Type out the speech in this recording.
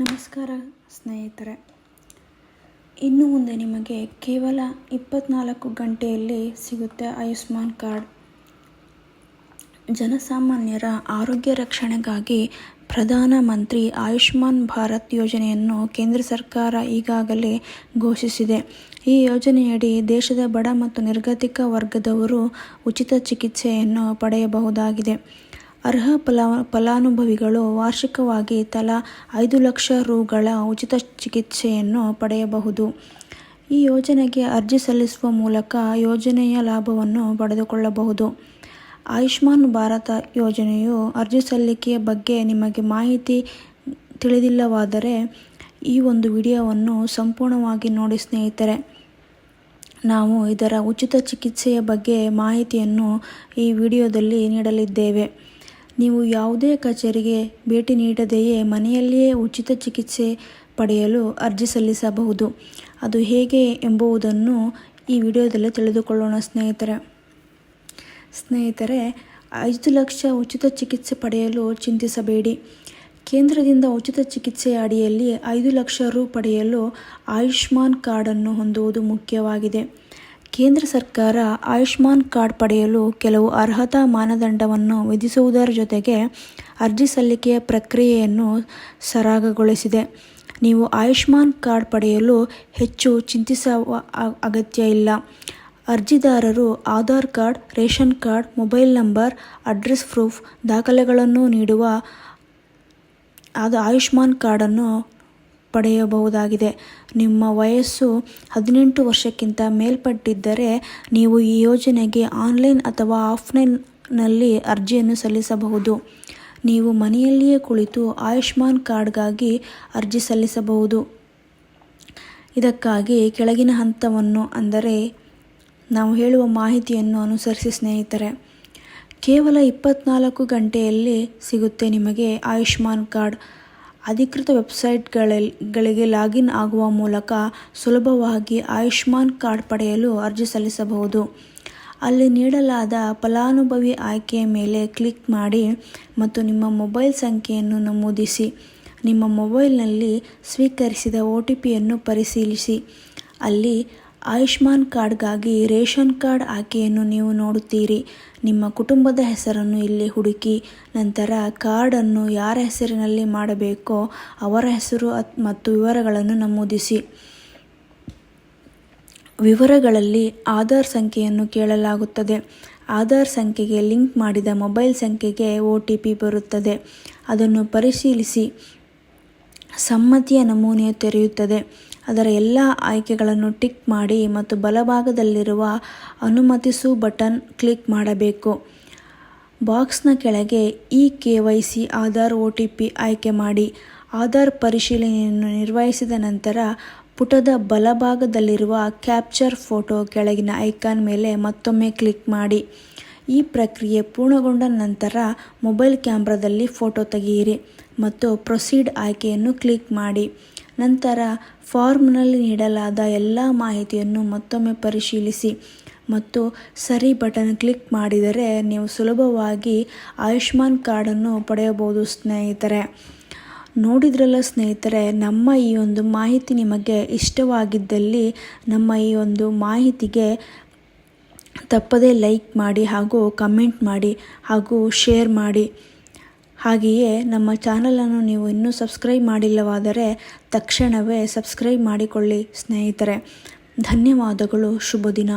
ನಮಸ್ಕಾರ ಸ್ನೇಹಿತರೆ. ಇನ್ನು ಮುಂದೆ ನಿಮಗೆ ಕೇವಲ ಇಪ್ಪತ್ನಾಲ್ಕು ಗಂಟೆಯಲ್ಲಿ ಸಿಗುತ್ತೆ ಆಯುಷ್ಮಾನ್ ಕಾರ್ಡ್. ಜನಸಾಮಾನ್ಯರ ಆರೋಗ್ಯ ರಕ್ಷಣೆಗಾಗಿ ಪ್ರಧಾನಮಂತ್ರಿ ಆಯುಷ್ಮಾನ್ ಭಾರತ್ ಯೋಜನೆಯನ್ನು ಕೇಂದ್ರ ಸರ್ಕಾರ ಈಗಾಗಲೇ ಘೋಷಿಸಿದೆ. ಈ ಯೋಜನೆಯಡಿ ದೇಶದ ಬಡ ಮತ್ತು ನಿರ್ಗತಿಕ ವರ್ಗದವರು ಉಚಿತ ಚಿಕಿತ್ಸೆಯನ್ನು ಪಡೆಯಬಹುದಾಗಿದೆ. ಅರ್ಹ ಫಲ, ಫಲಾನುಭವಿಗಳು ವಾರ್ಷಿಕವಾಗಿ ತಲಾ ಐದು ಲಕ್ಷ ರುಗಳ ಉಚಿತ ಚಿಕಿತ್ಸೆಯನ್ನು ಪಡೆಯಬಹುದು. ಈ ಯೋಜನೆಗೆ ಅರ್ಜಿ ಸಲ್ಲಿಸುವ ಮೂಲಕ ಯೋಜನೆಯ ಲಾಭವನ್ನು ಪಡೆದುಕೊಳ್ಳಬಹುದು. ಆಯುಷ್ಮಾನ್ ಭಾರತ ಯೋಜನೆಯು ಅರ್ಜಿ ಸಲ್ಲಿಕೆಯ ಬಗ್ಗೆ ನಿಮಗೆ ಮಾಹಿತಿ ತಿಳಿದಿಲ್ಲವಾದರೆ ಈ ಒಂದು ವಿಡಿಯೋವನ್ನು ಸಂಪೂರ್ಣವಾಗಿ ನೋಡಿ ಸ್ನೇಹಿತರೆ. ನಾವು ಇದರ ಉಚಿತ ಚಿಕಿತ್ಸೆಯ ಬಗ್ಗೆ ಮಾಹಿತಿಯನ್ನು ಈ ವಿಡಿಯೋದಲ್ಲಿ ನೀಡಲಿದ್ದೇವೆ. ನೀವು ಯಾವುದೇ ಕಚೇರಿಗೆ ಭೇಟಿ ನೀಡದೆಯೇ ಮನೆಯಲ್ಲಿಯೇ ಉಚಿತ ಚಿಕಿತ್ಸೆ ಪಡೆಯಲು ಅರ್ಜಿ ಸಲ್ಲಿಸಬಹುದು. ಅದು ಹೇಗೆ ಎಂಬುದನ್ನು ಈ ವಿಡಿಯೋದಲ್ಲಿ ತಿಳಿದುಕೊಳ್ಳೋಣ ಸ್ನೇಹಿತರೆ. ಸ್ನೇಹಿತರೆ, ಐದು ಲಕ್ಷ ಉಚಿತ ಚಿಕಿತ್ಸೆ ಪಡೆಯಲು ಚಿಂತಿಸಬೇಡಿ. ಕೇಂದ್ರದಿಂದ ಉಚಿತ ಚಿಕಿತ್ಸೆಯ ಅಡಿಯಲ್ಲಿ ಐದು ಲಕ್ಷ ರು ಪಡೆಯಲು ಆಯುಷ್ಮಾನ್ ಕಾರ್ಡನ್ನು ಹೊಂದುವುದು ಮುಖ್ಯವಾಗಿದೆ. ಕೇಂದ್ರ ಸರ್ಕಾರ ಆಯುಷ್ಮಾನ್ ಕಾರ್ಡ್ ಪಡೆಯಲು ಕೆಲವು ಅರ್ಹತಾ ಮಾನದಂಡವನ್ನು ವಿಧಿಸುವುದರ ಜೊತೆಗೆ ಅರ್ಜಿ ಸಲ್ಲಿಕೆಯ ಪ್ರಕ್ರಿಯೆಯನ್ನು ಸರಾಗಗೊಳಿಸಿದೆ. ನೀವು ಆಯುಷ್ಮಾನ್ ಕಾರ್ಡ್ ಪಡೆಯಲು ಹೆಚ್ಚು ಚಿಂತಿಸುವ ಅಗತ್ಯ ಇಲ್ಲ. ಅರ್ಜಿದಾರರು Aadhaar card, ration card, mobile number, address proof, ದಾಖಲೆಗಳನ್ನು ನೀಡುವ ಅದು ಆಯುಷ್ಮಾನ್ ಕಾರ್ಡನ್ನು ಪಡೆಯಬಹುದಾಗಿದೆ. ನಿಮ್ಮ ವಯಸ್ಸು ಹದಿನೆಂಟು ವರ್ಷಕ್ಕಿಂತ ಮೇಲ್ಪಟ್ಟಿದ್ದರೆ ನೀವು ಈ ಯೋಜನೆಗೆ ಆನ್ಲೈನ್ ಅಥವಾ ಆಫ್ಲೈನ್ನಲ್ಲಿ ಅರ್ಜಿಯನ್ನು ಸಲ್ಲಿಸಬಹುದು. ನೀವು ಮನೆಯಲ್ಲಿಯೇ ಕುಳಿತು ಆಯುಷ್ಮಾನ್ ಕಾರ್ಡ್ಗಾಗಿ ಅರ್ಜಿ ಸಲ್ಲಿಸಬಹುದು. ಇದಕ್ಕಾಗಿ ಕೆಳಗಿನ ಹಂತವನ್ನು ಅಂದರೆ ನಾವು ಹೇಳುವ ಮಾಹಿತಿಯನ್ನು ಅನುಸರಿಸಿ ಸ್ನೇಹಿತರೆ. ಕೇವಲ ಇಪ್ಪತ್ನಾಲ್ಕು ಗಂಟೆಯಲ್ಲಿ ಸಿಗುತ್ತೆ ನಿಮಗೆ ಆಯುಷ್ಮಾನ್ ಕಾರ್ಡ್. ಅಧಿಕೃತ ವೆಬ್ಸೈಟ್ಗಳಿಗೆ ಲಾಗಿನ್ ಆಗುವ ಮೂಲಕ ಸುಲಭವಾಗಿ ಆಯುಷ್ಮಾನ್ ಕಾರ್ಡ್ ಪಡೆಯಲು ಅರ್ಜಿ ಸಲ್ಲಿಸಬಹುದು. ಅಲ್ಲಿ ನೀಡಲಾದ ಫಲಾನುಭವಿ ಆಯ್ಕೆಯ ಮೇಲೆ ಕ್ಲಿಕ್ ಮಾಡಿ ಮತ್ತು ನಿಮ್ಮ ಮೊಬೈಲ್ ಸಂಖ್ಯೆಯನ್ನು ನಮೂದಿಸಿ. ನಿಮ್ಮ ಮೊಬೈಲ್ನಲ್ಲಿ ಸ್ವೀಕರಿಸಿದ ಒ ಟಿ ಪಿಯನ್ನು ಪರಿಶೀಲಿಸಿ. ಅಲ್ಲಿ ಆಯುಷ್ಮಾನ್ ಕಾರ್ಡ್ಗಾಗಿ ರೇಷನ್ ಕಾರ್ಡ್ ಆಯ್ಕೆಯನ್ನು ನೀವು ನೋಡುತ್ತೀರಿ. ನಿಮ್ಮ ಕುಟುಂಬದ ಹೆಸರನ್ನು ಇಲ್ಲಿ ಹುಡುಕಿ, ನಂತರ ಕಾರ್ಡನ್ನು ಯಾರ ಹೆಸರಿನಲ್ಲಿ ಮಾಡಬೇಕೋ ಅವರ ಹೆಸರು ಮತ್ತು ವಿವರಗಳನ್ನು ನಮೂದಿಸಿ. ವಿವರಗಳಲ್ಲಿ ಆಧಾರ್ ಸಂಖ್ಯೆಯನ್ನು ಕೇಳಲಾಗುತ್ತದೆ. ಆಧಾರ್ ಸಂಖ್ಯೆಗೆ ಲಿಂಕ್ ಮಾಡಿದ ಮೊಬೈಲ್ ಸಂಖ್ಯೆಗೆ ಒ ಟಿ ಪಿ ಬರುತ್ತದೆ. ಅದನ್ನು ಪರಿಶೀಲಿಸಿ. ಸಮ್ಮತಿಯ ನಮೂನೆ ತೆರೆಯುತ್ತದೆ. ಅದರ ಎಲ್ಲ ಆಯ್ಕೆಗಳನ್ನು ಟಿಕ್ ಮಾಡಿ ಮತ್ತು ಬಲಭಾಗದಲ್ಲಿರುವ ಅನುಮತಿಸು ಬಟನ್ ಕ್ಲಿಕ್ ಮಾಡಬೇಕು. ಬಾಕ್ಸ್ನ ಕೆಳಗೆ E K Y C Aadhaar O T P ಆಯ್ಕೆ ಮಾಡಿ. ಆಧಾರ್ ಪರಿಶೀಲನೆಯನ್ನು ನಿರ್ವಹಿಸಿದ ನಂತರ ಪುಟದ ಬಲಭಾಗದಲ್ಲಿರುವ ಕ್ಯಾಪ್ಚರ್ ಫೋಟೋ ಕೆಳಗಿನ ಐಕಾನ್ ಮೇಲೆ ಮತ್ತೊಮ್ಮೆ ಕ್ಲಿಕ್ ಮಾಡಿ. ಈ ಪ್ರಕ್ರಿಯೆ ಪೂರ್ಣಗೊಂಡ ನಂತರ ಮೊಬೈಲ್ ಕ್ಯಾಮ್ರಾದಲ್ಲಿ ಫೋಟೋ ತೆಗೆಯಿರಿ ಮತ್ತು ಪ್ರೊಸೀಡ್ ಆಯ್ಕೆಯನ್ನು ಕ್ಲಿಕ್ ಮಾಡಿ. ನಂತರ ಫಾರ್ಮ್ನಲ್ಲಿ ನೀಡಲಾದ ಎಲ್ಲ ಮಾಹಿತಿಯನ್ನು ಮತ್ತೊಮ್ಮೆ ಪರಿಶೀಲಿಸಿ ಮತ್ತು ಸರಿ ಬಟನ್ ಕ್ಲಿಕ್ ಮಾಡಿದರೆ ನೀವು ಸುಲಭವಾಗಿ ಆಯುಷ್ಮಾನ್ ಕಾರ್ಡನ್ನು ಪಡೆಯಬಹುದು, ಸ್ನೇಹಿತರೆ. ನೋಡಿದ್ರಲ್ಲ ಸ್ನೇಹಿತರೆ, ನಮ್ಮ ಈ ಒಂದು ಮಾಹಿತಿ ನಿಮಗೆ ಇಷ್ಟವಾಗಿದ್ದಲ್ಲಿ ನಮ್ಮ ಈ ಒಂದು ಮಾಹಿತಿಗೆ ತಪ್ಪದೇ ಲೈಕ್ ಮಾಡಿ ಹಾಗೂ ಕಮೆಂಟ್ ಮಾಡಿ ಹಾಗೂ ಶೇರ್ ಮಾಡಿ. ಹಾಗೆಯೇ ನಮ್ಮ ಚಾನಲನ್ನು ನೀವು ಇನ್ನೂ ಸಬ್ಸ್ಕ್ರೈಬ್ ಮಾಡಿಲ್ಲವಾದರೆ ತಕ್ಷಣವೇ ಸಬ್ಸ್ಕ್ರೈಬ್ ಮಾಡಿಕೊಳ್ಳಿ ಸ್ನೇಹಿತರೆ. ಧನ್ಯವಾದಗಳು ಶುಭ ದಿನ